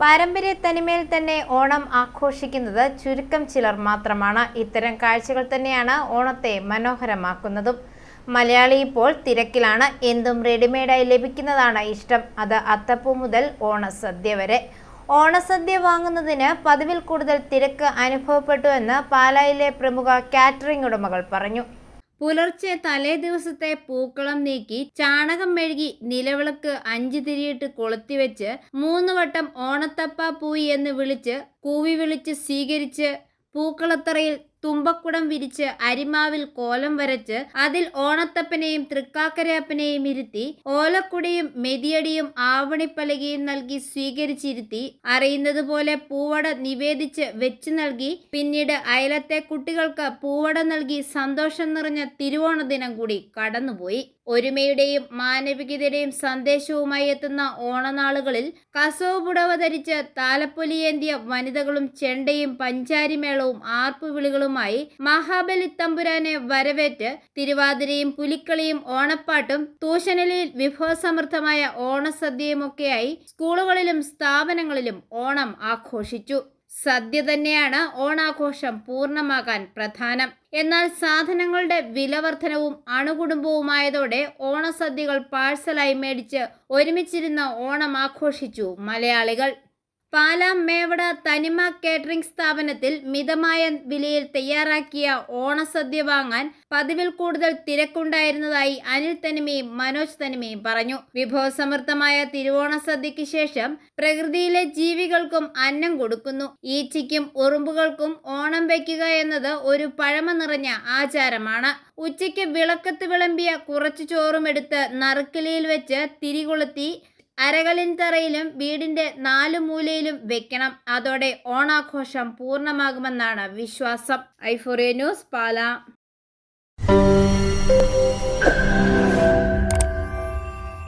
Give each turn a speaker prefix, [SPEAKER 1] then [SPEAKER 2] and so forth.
[SPEAKER 1] പാരമ്പര്യ തനിമയിൽ തന്നെ ഓണം ആഘോഷിക്കുന്നത് ചുരുക്കം ചിലർ മാത്രമാണ്. ഇത്തരം കാഴ്ചകൾ തന്നെയാണ് ഓണത്തെ മനോഹരമാക്കുന്നതും. മലയാളി ഇപ്പോൾ തിരക്കിലാണ്. എന്തും റെഡിമെയ്ഡായി ലഭിക്കുന്നതാണ് ഇഷ്ടം. അത് അത്തപ്പൂ മുതൽ ഓണസദ്യ വരെ. ഓണസദ്യ വാങ്ങുന്നതിന് പതിവിൽ കൂടുതൽ തിരക്ക് അനുഭവപ്പെട്ടു എന്ന് പാലായിലെ പ്രമുഖ കാറ്ററിംഗ് ഉടമകൾ പറഞ്ഞു. പുലർച്ചെ തലേ ദിവസത്തെ പൂക്കളം നീക്കി ചാണകം മെഴുകി നിലവിളക്ക് അഞ്ച് തിരിയിട്ട് കൊളുത്തിവെച്ച് മൂന്ന് വട്ടം ഓണത്തപ്പ പൂയി എന്ന് വിളിച്ച് കൂവി വിളിച്ച് സ്വീകരിച്ച് പൂക്കളത്തറയിൽ തുമ്പക്കുടം വിരിച്ച് അരിമാവിൽ കോലം വരച്ച് അതിൽ ഓണത്തപ്പനെയും തൃക്കാക്കരയപ്പനെയും ഇരുത്തി ഓലക്കുടിയും മെതിയടിയും ആവണിപ്പലകയും നൽകി സ്വീകരിച്ചിരുത്തി. അറിയുന്നത് പോലെ പൂവട നിവേദിച്ച് വെച്ച് നൽകി. പിന്നീട് അയലത്തെ കുട്ടികൾക്ക് പൂവട നൽകി സന്തോഷം നിറഞ്ഞ തിരുവോണ ദിനം കൂടി കടന്നുപോയി. ഒരുമയുടെയും മാനവികതയുടെയും സന്ദേശവുമായി എത്തുന്ന ഓണനാളുകളിൽ കസവ് പുടവ ധരിച്ച് താലപ്പൊലിയേന്തിയ വനിതകളും ചെണ്ടയും പഞ്ചാരിമേളവും ആർപ്പുവിളികളുമായി മഹാബലി തമ്പുരാനെ വരവേറ്റ് തിരുവാതിരയും പുലിക്കളിയും ഓണപ്പാട്ടും തൂശനിലയിൽ വിഭവസമൃദ്ധമായ ഓണസദ്യയുമൊക്കെയായി സ്കൂളുകളിലും സ്ഥാപനങ്ങളിലും ഓണം ആഘോഷിച്ചു. സദ്യ തന്നെയാണ് ഓണാഘോഷം പൂർണമാകാൻ പ്രധാനം. എന്നാൽ സാധനങ്ങളുടെ വിലവർധനവും അണുകുടുംബവുമായതോടെ ഓണസദ്യകൾ പാഴ്സലായി മേടിച്ച് ഒരുമിച്ചിരുന്ന ഓണം ആഘോഷിച്ചു മലയാളികൾ. പാലാ മേവട തനിമ കേറ്ററിംഗ് സ്ഥാപനത്തിൽ മിതമായ വിലയിൽ തയ്യാറാക്കിയ ഓണസദ്യ വാങ്ങാൻ പതിവിൽ കൂടുതൽ തിരക്കുണ്ടായിരുന്നതായി അനിൽ തനിമയും മനോജ് തനിമയും പറഞ്ഞു. വിഭവസമൃദ്ധമായ തിരുവോണസദ്യയ്ക്ക് ശേഷം പ്രകൃതിയിലെ ജീവികൾക്കും അന്നം കൊടുക്കുന്നു. ഈച്ചയ്ക്കും ഉറുമ്പുകൾക്കും ഓണം വയ്ക്കുക എന്നത് ഒരു പഴമ നിറഞ്ഞ ആചാരമാണ്. ഉച്ചയ്ക്ക് വിളക്കത്ത് വിളമ്പിയ കുറച്ചു ചോറും എടുത്ത് നറുക്കിലിയിൽ വെച്ച് തിരികൊളുത്തി അരകളിൻ തറയിലും വീടിന്റെ നാലു മൂലയിലും വെക്കണം. അതോടെ ഓണാഘോഷം പൂർണമാകുമെന്നാണ് വിശ്വാസം. ഐഫോറിയ ന്യൂസ് പാല.